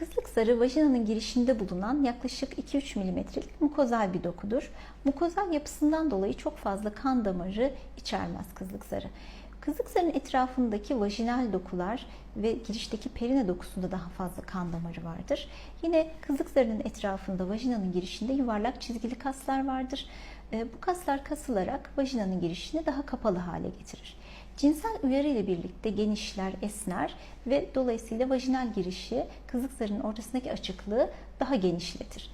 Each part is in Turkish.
Kızlık zarı vajinanın girişinde bulunan yaklaşık 2-3 milimetrelik mukozal bir dokudur. Mukozal yapısından dolayı çok fazla kan damarı içermez kızlık zarı. Kızlık zarın etrafındaki vajinal dokular ve girişteki perine dokusunda daha fazla kan damarı vardır. Yine kızlık zarının etrafında vajinanın girişinde yuvarlak çizgili kaslar vardır. E, Bu kaslar kasılarak vajinanın girişini daha kapalı hale getirir. Cinsel uyarı ile birlikte genişler, esner ve dolayısıyla vajinal girişi kızlık zarının ortasındaki açıklığı daha genişletir.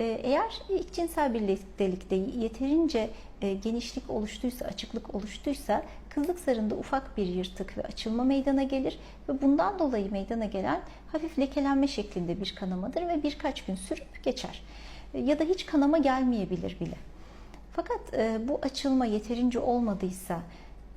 Ee, Eğer ilk cinsel birliktelikte yeterince e, genişlik oluştuysa, açıklık oluştuysa kızlık zarında ufak bir yırtık ve açılma meydana gelir ve bundan dolayı meydana gelen hafif lekelenme şeklinde bir kanamadır ve birkaç gün sürüp geçer. E, Ya da hiç kanama gelmeyebilir bile. Fakat e, bu açılma yeterince olmadıysa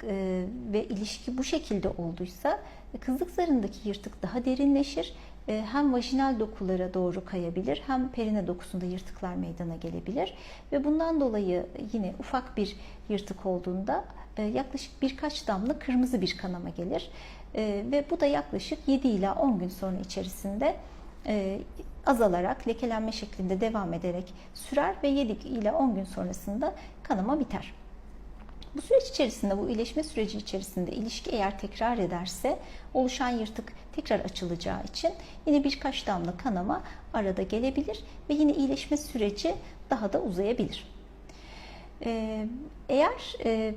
e, ve ilişki bu şekilde olduysa e, kızlık zarındaki yırtık daha derinleşir. E, hem vajinal dokulara doğru kayabilir hem perine dokusunda yırtıklar meydana gelebilir. Ve bundan dolayı yine ufak bir yırtık olduğunda e, yaklaşık birkaç damla kırmızı bir kanama gelir. E, Ve bu da yaklaşık 7 ila 10 gün sonra içerisinde e, azalarak, lekelenme şeklinde devam ederek sürer ve 7 ile 10 gün sonrasında kanama biter. Bu süreç içerisinde, bu iyileşme süreci içerisinde ilişki eğer tekrar ederse oluşan yırtık tekrar açılacağı için yine birkaç damla kanama arada gelebilir ve yine iyileşme süreci daha da uzayabilir. Ee, Eğer e,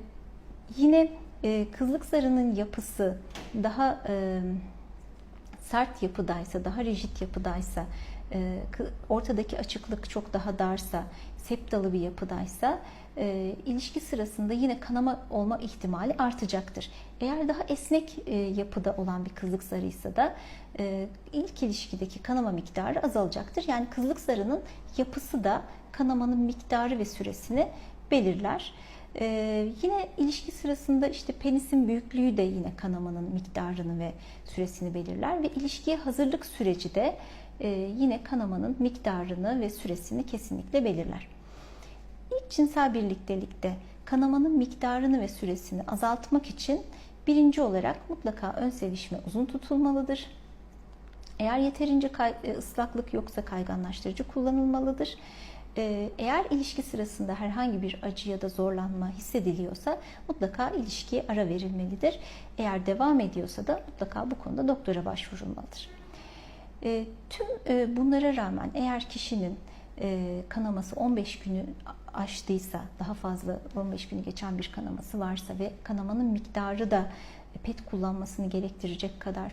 yine e, kızlık zarının yapısı daha e, sert yapıdaysa, daha rigid yapıdaysa, e, ortadaki açıklık çok daha darsa, septalı bir yapıdaysa e, ilişki sırasında yine kanama olma ihtimali artacaktır. Eğer daha esnek e, yapıda olan bir kızlık zarıysa da e, ilk ilişkideki kanama miktarı azalacaktır. Yani kızlık zarının yapısı da kanamanın miktarı ve süresini belirler. Ee, yine ilişki sırasında işte penisin büyüklüğü de yine kanamanın miktarını ve süresini belirler ve ilişkiye hazırlık süreci de e, yine kanamanın miktarını ve süresini kesinlikle belirler. İlk cinsel birliktelikte kanamanın miktarını ve süresini azaltmak için birinci olarak mutlaka ön sevişme uzun tutulmalıdır. Eğer yeterince e, ıslaklık yoksa kayganlaştırıcı kullanılmalıdır. Ee, Eğer ilişki sırasında herhangi bir acı ya da zorlanma hissediliyorsa mutlaka ilişkiye ara verilmelidir. Eğer devam ediyorsa da mutlaka bu konuda doktora başvurulmalıdır. E, Tüm e, bunlara rağmen eğer kişinin e, kanaması 15 günü aştıysa, daha fazla 15 günü geçen bir kanaması varsa ve kanamanın miktarı da pet kullanmasını gerektirecek kadar çok